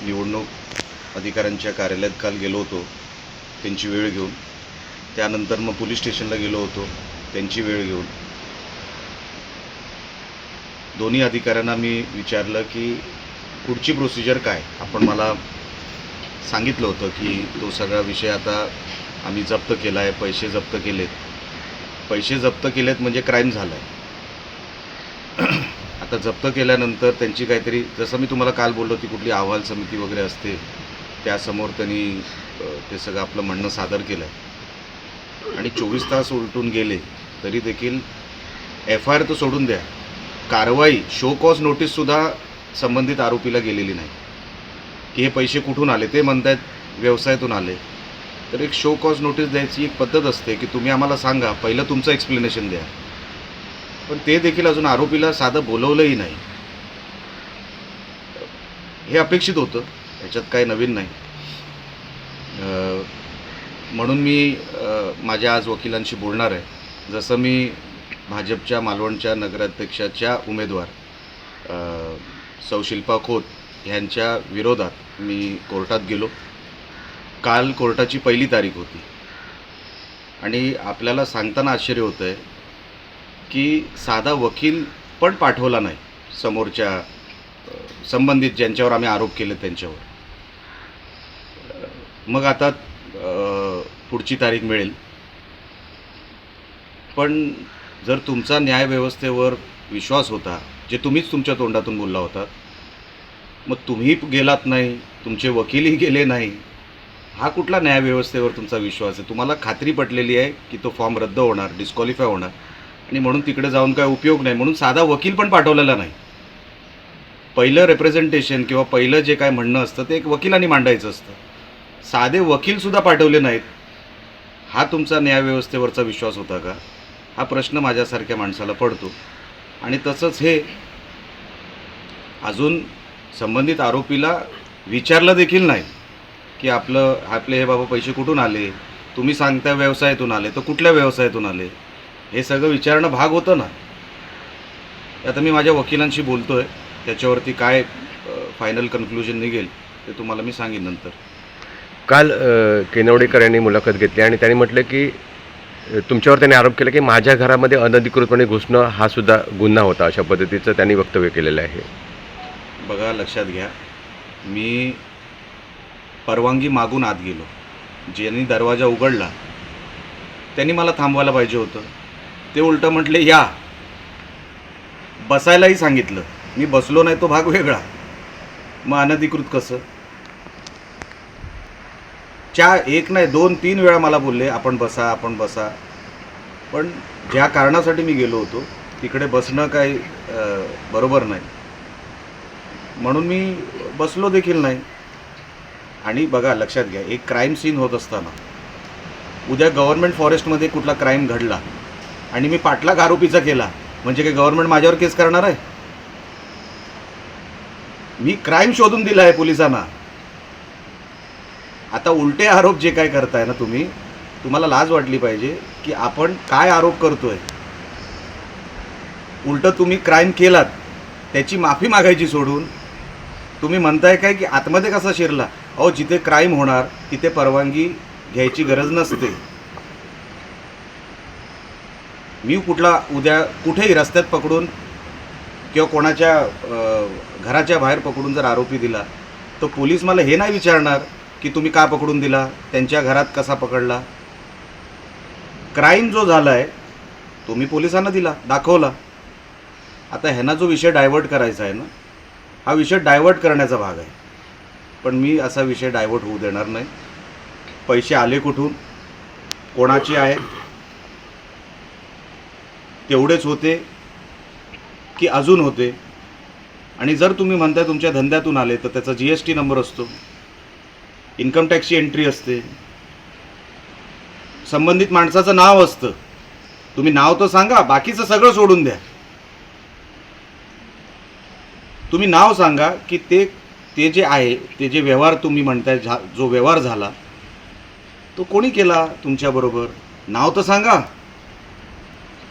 निवडणूक अधिकाऱ्यांच्या कार्यालयात काल गेलो होतो. त्यांची वेळ घेऊन. त्यानंतर मग पोलीस स्टेशनला गेलो होतो. त्यांची वेळ घेऊन. दोन्ही अधिकाऱ्यांना मी विचारलं की पुढची प्रोसिजर काय? आपण मला सांगितलं होतं की तो सगळा विषय आता आम्ही जप्त केला आहे पैसे जप्त केलेत. पैसे जप्त केलेत म्हणजे क्राईम झाला आहे आता जप्त केल्यानंतर त्यांची काहीतरी जसं मी तुम्हाला काल बोललो ती कुठली अहवाल समिती वगैरे असते त्यासमोर त्यांनी ते सगळं आपलं म्हणणं सादर केलं आहे आणि चोवीस तास उलटून गेले तरी देखील एफ आय आर तर सोडून द्या. कारवाई शो कॉज नोटीससुद्धा संबंधित आरोपीला गेलेली नाही. की हे पैसे कुठून आले? ते म्हणतायत व्यवसायातून आले. तर एक शो कॉज नोटीस द्यायची एक पद्धत असते की तुम्ही आम्हाला सांगा पहिलं तुमचं एक्सप्लेनेशन द्या. पण ते देखील अजून आरोपीला साधं बोलवलंही नाही. हे अपेक्षित होतं याच्यात काही नवीन नाही. म्हणून मी माझ्या आज वकिलांशी बोलणार आहे. जसं मी भाजपच्या मालवणच्या नगराध्यक्षाच्या उमेदवार सौशिल्पा खोत ह्यांच्या विरोधात मी कोर्टात गेलो. काल कोर्टाची पहिली तारीख होती. आणि आपल्याला सांगताना आश्चर्य होतं आहे की साधा वकील पण पाठवला नाही समोरच्या संबंधित ज्यांच्यावर आम्ही आरोप केले त्यांच्यावर. मग आता पुढची तारीख मिळेल. पण जर तुमचा न्यायव्यवस्थेवर विश्वास होता जे तुम्हीच तुमच्या तोंडातून बोलला होता मग तुम्ही गेलात नाही तुमचे वकीलही गेले नाही हा कुठला न्यायव्यवस्थेवर तुमचा विश्वास आहे? तुम्हाला खात्री पटलेली आहे की तो फॉर्म रद्द होणार डिस्क्वालिफाय होणार? आणि म्हणून तिकडे जाऊन काय उपयोग नाही म्हणून साधा वकील पण पाठवलेला नाही. पहिलं रिप्रेझेंटेशन किंवा पहिलं जे काय म्हणणं असतं ते एक वकिलांनी मांडायचं असतं. साधे वकीलसुद्धा पाठवले नाहीत. हा तुमचा न्यायव्यवस्थेवरचा विश्वास होता का? हा प्रश्न माझ्यासारख्या माणसाला पडतो. आणि तसंच हे अजून संबंधित आरोपीला विचारलं देखील नाही की आपलं आपले हे बाबा पैसे कुठून आले? तुम्ही सांगता व्यवसायातून आले तर कुठल्या व्यवसायातून आले? हे सगळं विचारणं भाग होतं ना. आता मी माझ्या वकिलांशी बोलतो आहे त्याच्यावरती काय फायनल कन्क्लुजन निघेल ते तुम्हाला मी सांगेन नंतर. काल केनवडेकर यांनी मुलाखत घेतली आणि त्यांनी म्हटलं की तुमच्यावर त्यांनी आरोप केला की माझ्या घरामध्ये अनधिकृतपणे घुसणं हा सुद्धा गुन्हा होता अशा पद्धतीचं त्यांनी वक्तव्य केलेलं आहे. बघा लक्षात घ्या. मी परवानगी मागून आत गेलो. ज्यांनी दरवाजा उघडला त्यांनी मला थांबवायला पाहिजे होतं. ते उलटं म्हटले या. बसायलाही सांगितलं. मी बसलो नाही तो भाग वेगळा. मग अनधिकृत कसं? च्या एक नाही दोन तीन वेळा मला बोलले आपण बसा आपण बसा. पण ज्या कारणासाठी मी गेलो होतो तिकडे बसणं काही बरोबर नाही. म्हणून मी बसलो देखील नाही. आणि बघा लक्षात घ्या एक क्राईम सीन होत असताना उद्या गव्हर्नमेंट फॉरेस्टमध्ये कुठला क्राईम घडला आणि मी पाठलाग आरोपीचा केला. म्हणजे काय गव्हर्नमेंट माझ्यावर केस करणार आहे? मी क्राईम शोधून दिला आहे पोलिसांना. आता उलटे आरोप जे काय करताय ना तुम्ही तुम्हाला लाज वाटली पाहिजे की आपण काय आरोप करतोय. उलटं तुम्ही क्राईम केलात त्याची माफी मागायची सोडून तुम्ही म्हणताय काय की आतमध्ये कसा शिरला? अहो जिथे क्राईम होणार तिथे परवानगी घ्यायची गरज नसते. मी कुठला उद्या कुठेही रस्त्यात पकडून किंवा कोणाच्या घराच्या बाहेर पकडून जर आरोपी दिला तर पोलीस मला हे नाही विचारणार की तुम्ही का पकडून दिला त्यांच्या घरात कसा पकडला. क्राईम जो झाला आहे तो मी पोलिसांना दिला दाखवला. आता ह्यांना जो विषय डायव्हर्ट करायचा आहे ना हा विषय डायव्हर्ट करण्याचा भाग आहे. पण मी असा विषय डायव्हर्ट होऊ देणार नाही. पैसे आले कुठून कोणाचे आहे तेवढेच होते की अजून होते. आणि जर तुम्ही म्हणताय तुमच्या धंद्यातून आले तर त्याचा जी एस टी नंबर असतो. इन्कम टॅक्सची एंट्री असते. संबंधित माणसाचं नाव असतं. तुम्ही नाव तर सांगा बाकीचं सगळं सोडून द्या. तुम्ही नाव सांगा की ते ते जे आहे ते जे व्यवहार तुम्ही म्हणताय झा जो व्यवहार झाला तो कोणी केला तुमच्याबरोबर नाव तर सांगा.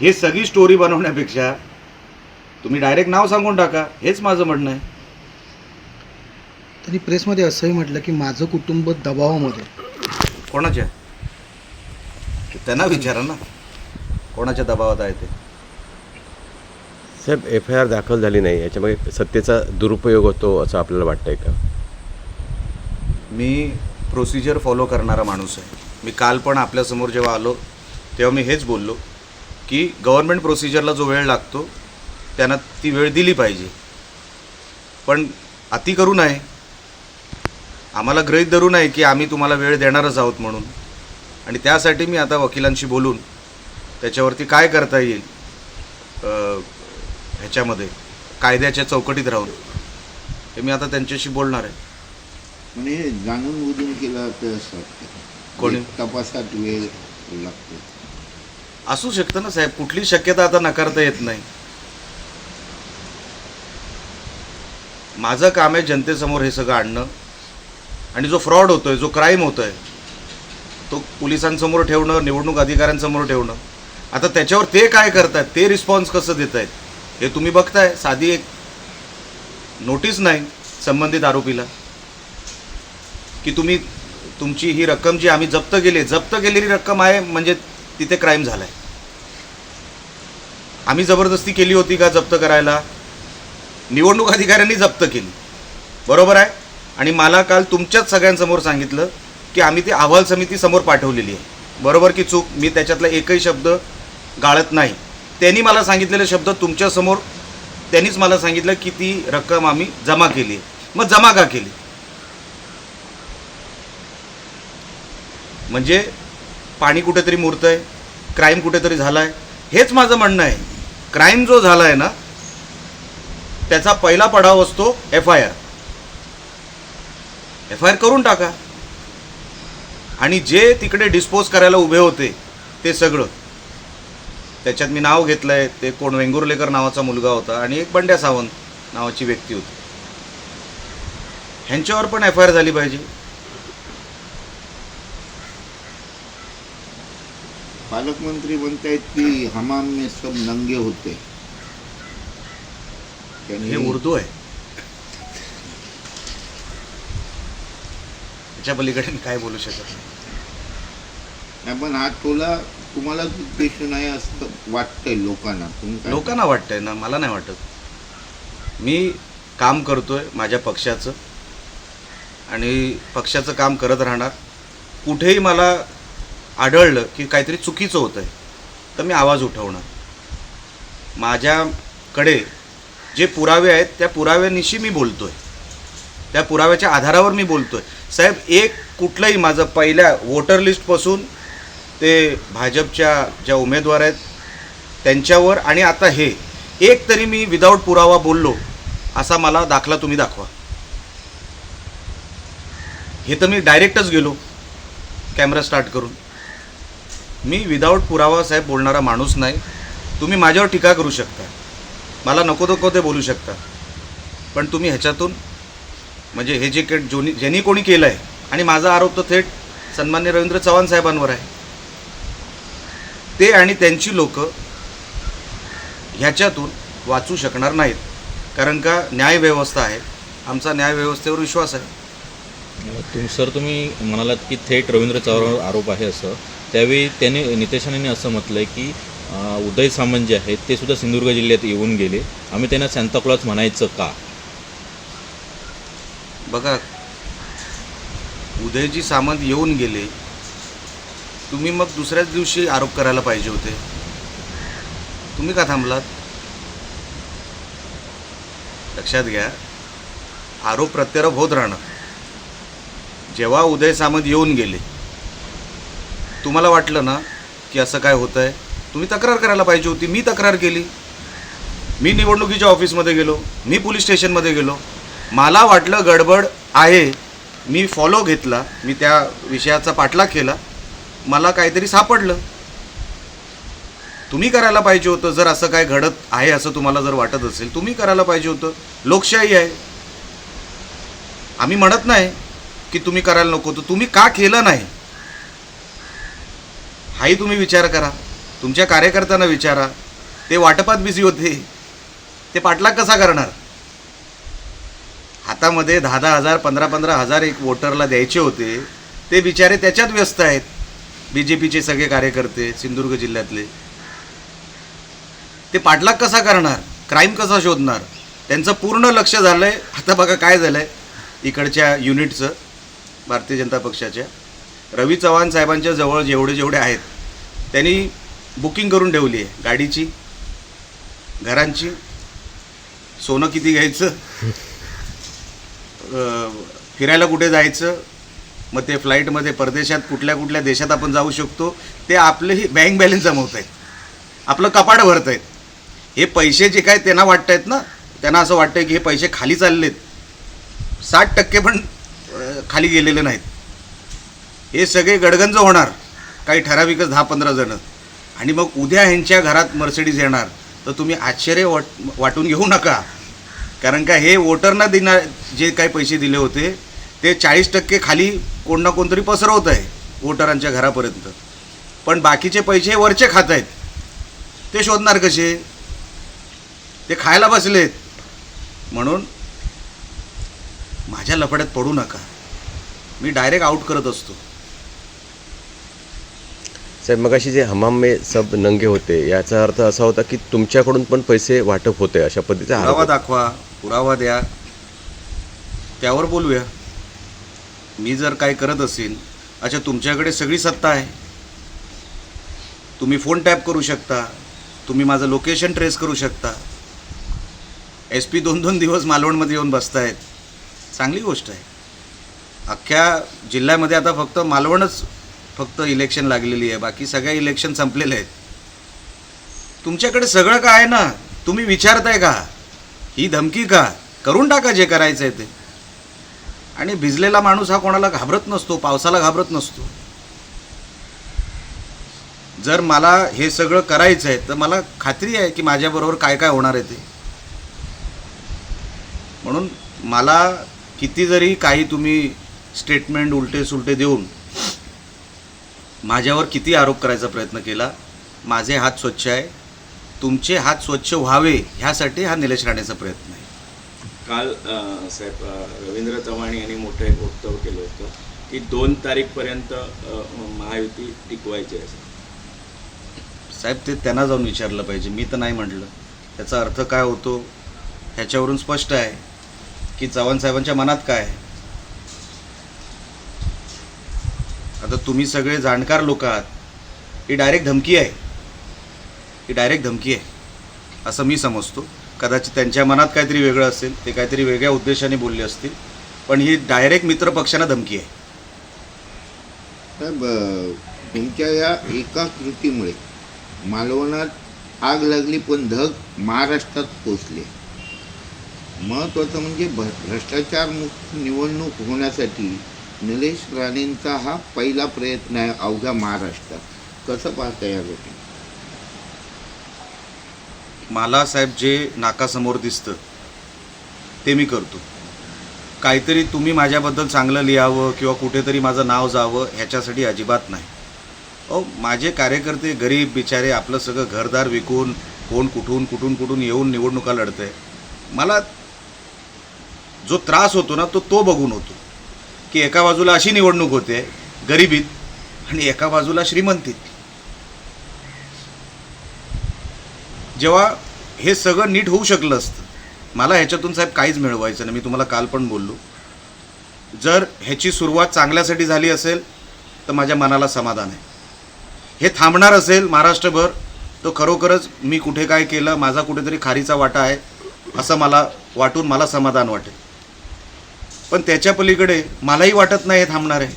हे सगळी स्टोरी बनवण्यापेक्षा तुम्ही डायरेक्ट नाव सांगून टाका. हेच माझं म्हणणं आहे. त्यांनी प्रेसमध्ये असंही म्हटलं की माझं कुटुंब दबावामध्ये. कोणाच्या? त्यांना विचारा ना. कोणाच्या दबावात आहे ते? साहेब एफ आय आर दाखल झाली नाही. याच्यामध्ये सत्तेचा दुरुपयोग होतो असं आपल्याला वाटतंय का? मी प्रोसिजर फॉलो करणारा माणूस आहे. मी काल पण आपल्यासमोर जेव्हा आलो तेव्हा मी हेच बोललो. की गव्हर्नमेंट प्रोसिजरला जो वेळ लागतो त्यांना ती वेळ दिली पाहिजे. पण अति करू नये. आम्हाला गृहीत धरू नये की आम्ही तुम्हाला वेळ देणारच आहोत म्हणून. आणि त्यासाठी मी आता वकिलांशी बोलून त्याच्यावरती काय करता येईल ह्याच्यामध्ये कायद्याच्या चौकटीत राहून. हे मी आता त्यांच्याशी बोलणार आहे. म्हणजे जाणून बुजून केलं तर कोणी? तपासात वेळ लागतो. असू शकतं ना साहेब कुठली शक्यता आता नकारता येत नाही. माझं काम आहे जनतेसमोर हे सगळं आणणं आणि जो फ्रॉड होतोय जो क्राईम होतोय तो पोलिसांसमोर ठेवणं निवडणूक अधिकाऱ्यांसमोर ठेवणं. आता त्याच्यावर ते काय करतायत ते रिस्पॉन्स कसं देत आहेत हे तुम्ही बघताय. साधी एक नोटीस नाही संबंधित आरोपीला की तुम्ही तुमची ही रक्कम जी आम्ही जप्त केली जप्त केलेली रक्कम आहे म्हणजे तिथे क्राईम झाला आहे आम्ही जबरदस्ती केली होती का जप्त करायला? निवडणूक अधिकाऱ्यांनी जप्त केली. बरोबर आहे? आणि मला काल तुमच्याच सगळ्यांसमोर सांगितलं की आम्ही ती अहवाल समिती समोर पाठवलेली आहे. बरोबर की चूक? मी त्याच्यातला एकही शब्द गाळत नाही. त्यांनी मला सांगितलेले शब्द तुमच्यासमोर त्यांनीच मला सांगितलं की ती रक्कम आम्ही जमा केली आहे. मग जमा का केली? म्हणजे पाणी कुठेतरी मुरतं आहे क्राईम कुठेतरी झाला आहे हेच माझं म्हणणं आहे. क्राईम जो झाला आहे ना त्याचा पहिला पडाव असतो F I R F I R करून टाका. आणि जे तिकडे डिस्पोज करायला उभे होते ते सगळं. त्याच्यात मी नाव घेतलं आहे ते कोण वेंगुर्लेकर नावाचा मुलगा होता आणि एक बंड्या सावंत नावाची व्यक्ती होती. ह्यांच्यावर पण एफ आय आर झाली पाहिजे. पालकमंत्री म्हणतायत की हमाम में सब नंगे होते. त्यांनी हे उर्दू आहे. त्याच्या पलीकडे मी काय बोलू शकत नाही. पण हा टोला तुम्हालाच उद्देश नाही असं वाटतंय लोकांना? तुम्ही काय- लोकांना वाटतंय ना मला नाही वाटत. मी काम करतोय माझ्या पक्षाचं आणि पक्षाचं काम करत राहणार. कुठेही मला आढळलं की काहीतरी चुकीचं होतं आहे तर मी आवाज उठवणार. माझ्याकडे जे पुरावे आहेत त्या पुराव्यानिशी मी बोलतो आहे त्या पुराव्याच्या आधारावर मी बोलतो आहे साहेब एक कुठलंही माझं पहिल्या वोटर लिस्टपासून ते भाजपच्या ज्या उमेदवार आहेत त्यांच्यावर आणि आता हे एक तरी मी विदाऊट पुरावा बोललो असा मला दाखला तुम्ही दाखवा. हे तर मी डायरेक्टच गेलो कॅमेरा स्टार्ट करून. मी विदाऊट पुरावा साहेब बोलणारा माणूस नाही. तुम्ही माझ्यावर टीका करू शकता. मला नको नको ते बोलू शकता. पण तुम्ही ह्याच्यातून म्हणजे हे जे काही जोनी ज्यांनी कोणी केलं आहे आणि माझा आरोप तर थेट सन्मान्य रवींद्र चव्हाण साहेबांवर आहे. ते आणि त्यांची लोक ह्याच्यातून वाचू शकणार नाहीत. कारण का न्यायव्यवस्था आहे. आमचा न्यायव्यवस्थेवर विश्वास आहे. तुम सर तुम्ही म्हणालात की थेट रवींद्र चव्हाणवर आरोप आहे असं. त्यावेळी त्याने नितेश राणेंनी असं म्हटलं की उदय सामंत जे आहेत ते सुद्धा सिंधुदुर्ग जिल्ह्यात येऊन गेले. आम्ही त्यांना सांताक्लॉज म्हणायचं का? बघा उदयजी सामंत येऊन गेले. तुम्ही मग दुसऱ्याच दिवशी आरोप करायला पाहिजे होते. तुम्ही का थांबलात? लक्षात घ्या आरोप प्रत्यारोप होत राहणार जेव्हा उदय सामंत येऊन गेले तुम्हाला वाटलं ना की असं काय होतं आहे तुम्ही तक्रार करायला पाहिजे होती. मी तक्रार केली. मी निवडणुकीच्या ऑफिसमध्ये गेलो. मी पोलीस स्टेशनमध्ये गेलो. मला वाटलं गडबड आहे. मी फॉलो घेतला. मी त्या विषयाचा पाठलाग केला. मला काहीतरी सापडलं. तुम्ही करायला पाहिजे होतं. जर असं काय घडत आहे असं तुम्हाला जर वाटत असेल तुम्ही करायला पाहिजे होतं. लोकशाही आहे. आम्ही म्हणत नाही. की तुम्ही करायला नको. तर तुम्ही का केलं नाही? हाही तुम्ही विचार करा. तुमच्या कार्यकर्त्यांना विचारा. ते वाटपात बिझी होते. ते पाठलाग कसा करणार? हातामध्ये दहा दहा हजार पंधरा पंधरा हजार एक वोटरला द्यायचे होते. ते बिचारे त्याच्यात व्यस्त आहेत. बी जे पीचे सगळे कार्यकर्ते सिंधुदुर्ग जिल्ह्यातले. ते पाठलाग कसा करणार? क्राईम कसा शोधणार? त्यांचं पूर्ण लक्ष झालं आहे आता बघा काय झालं आहे इकडच्या युनिटचं भारतीय जनता पक्षाच्या. रवी चव्हाण साहेबांच्या जवळ जेवढे जेवढे आहेत त्यांनी बुकिंग करून ठेवली आहे गाडीची घरांची. सोनं किती घ्यायचं? फिरायला कुठे जायचं? मग ते फ्लाईटमध्ये परदेशात कुठल्या कुठल्या देशात आपण जाऊ शकतो? ते आपलंही बँक बॅलन्स जमवत आहेत. आपलं कपाट भरत आहेत. हे पैसे जे काय त्यांना वाटत आहेत ना त्यांना असं वाटतं की हे पैसे खाली चाललेत. साठ टक्के पण खाली गेलेले नाहीत. हे सगळे गडगंज होणार. काही ठराविकच दहा पंधरा जणं. आणि मग उद्या ह्यांच्या घरात मर्सिडीज येणार. तर तुम्ही आश्चर्य वाट वाटून घेऊ नका. कारण का हे वोटरना देणार जे काही पैसे दिले होते ते चाळीस टक्के खाली कोण ना कोणतरी पसरवत आहे वोटरांच्या घरापर्यंत. पण बाकीचे पैसे वरचे खात आहेत. ते शोधणार कसे? ते खायला बसलेत. म्हणून माझ्या लफड्यात पडू नका. मी डायरेक्ट आउट करत असतो. साहेब मगाशी जे हमाम में सब नंगे होते याचा अर्थ असा होता की तुमच्याकडून पण पैसे वाटप होते अशा पद्धतीचा पुरावा. दाखवा पुरावा द्या. त्यावर बोलूया. मी जर काय करत असेल अच्छा तुमच्याकडे सगळी सत्ता आहे. तुम्ही फोन टॅप करू शकता. तुम्ही माझं लोकेशन ट्रेस करू शकता. एस पी दोन दोन दिवस मालवणमध्ये येऊन बसतायत. चांगली गोष्ट आहे. अख्ख्या जिल्ह्यामध्ये आता फक्त मालवणच फक्त इलेक्शन लागलेली आहे. बाकी सगळ्या इलेक्शन संपलेले आहेत. तुमच्याकडे सगळं काय आहे ना? तुम्ही विचारताय का? ही धमकी का? करून टाका जे करायचं आहे ते. आणि भिजलेला माणूस हा कोणाला घाबरत नसतो पावसाला घाबरत नसतो. जर मला हे सगळं करायचं आहे तर मला खात्री आहे की माझ्याबरोबर काय काय होणार आहे ते. म्हणून मला किती जरी काही तुम्ही स्टेटमेंट उलटे सुलटे देऊन माझ्यावर किती आरोप करायचा प्रयत्न केला? माझे हात स्वच्छ आहे. तुमचे हात स्वच्छ व्हावे ह्यासाठी हा निलेश राणेचा प्रयत्न आहे. काल साहेब रवींद्र चव्हाण यांनी मोठं एक वक्तव्य केलं होतं की दोन तारीखपर्यंत महायुती टिकवायची आहे. असं. साहेब ते त्यांना जाऊन विचारलं पाहिजे. मी तर नाही म्हटलं. त्याचा अर्थ काय होतो? ह्याच्यावरून स्पष्ट आहे की चव्हाण साहेबांच्या मनात काय आहे? आता तुम्ही सगळे जाणकार लोक आहात. ही डायरेक्ट धमकी आहे. ही डायरेक्ट धमकी आहे. असं मी समजतो. कदाचित त्यांच्या मनात काहीतरी वेगळं असेल ते काहीतरी वेगळ्या उद्देशाने बोलले असतील पण ही डायरेक्ट मित्र पक्षांना धमकी आहे. साहेब अं, या एका कृतीमुळे मालवणात आग लागली पण धग महाराष्ट्रात पोचले महत्त्वाचं म्हणजे भ्रष्टाचारमुक्त भ्रष्टाचार निवडणूक होण्यासाठी निलेश राणेंचा हा पहिला प्रयत्न आहे अवघ्या महाराष्ट्रात. कसं पाहता या गोष्टी? मला साहेब जे नाकासमोर दिसतं ते मी करतो. काहीतरी तुम्ही माझ्याबद्दल चांगलं लिहावं किंवा कुठेतरी माझं नाव जावं ह्याच्यासाठी अजिबात नाही. अहो माझे कार्यकर्ते गरीब बिचारे आपलं सगळं घरदार विकून कोण कुठून कुठून कुठून येऊन निवडणुका लढतं आहे मला जो त्रास होतो ना तो तो बघून होतो. की एका बाजूला अशी निवडणूक होते गरिबीत आणि एका बाजूला श्रीमंतीत जेव्हा हे सगळं नीट होऊ शकलं असतं मला ह्याच्यातून साहेब काहीच मिळवायचं नाही. मी तुम्हाला काल पण बोललो. जर ह्याची सुरुवात चांगल्यासाठी झाली असेल तर माझ्या मनाला समाधान आहे. हे थांबणार असेल महाराष्ट्रभर तर खरोखरच मी कुठे काय केलं माझा कुठेतरी खारीचा वाटा आहे असं मला वाटून मला समाधान वाटेल. पण त्याच्या पलीकडे मलाही वाटत नाही हे थांबणार आहे.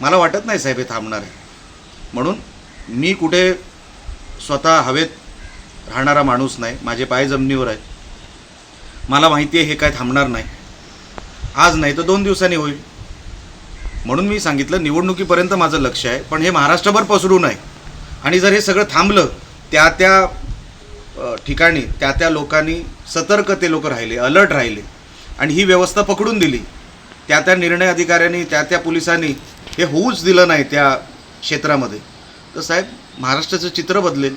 मला वाटत नाही साहेब हे थांबणार आहे. म्हणून मी कुठे स्वतः हवेत राहणारा माणूस नाही माझे पाय जमिनीवर आहेत. मला माहिती आहे हे काय थांबणार नाही. आज नाही तर दोन दिवसांनी होईल. म्हणून मी सांगितलं निवडणुकीपर्यंत माझं लक्ष आहे पण हे महाराष्ट्रभर पसरू नये. आणि जर हे सगळं थांबलं त्या त्या ठिकाणी त्या त्या लोकांनी सतर्क ते लोक राहिले अलर्ट राहिले. आणि ही व्यवस्था पकडून दिली. त्या त्या निर्णय अधिकाऱ्यांनी त्या त्या पोलिसांनी हे होऊच दिलं नाही त्या क्षेत्रामध्ये. तर साहेब महाराष्ट्राचं चित्र बदलेल.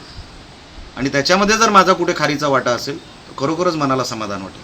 आणि त्याच्यामध्ये जर माझा कुठे खारीचा वाटा असेल तर खरोखरच मनाला समाधान वाटेल.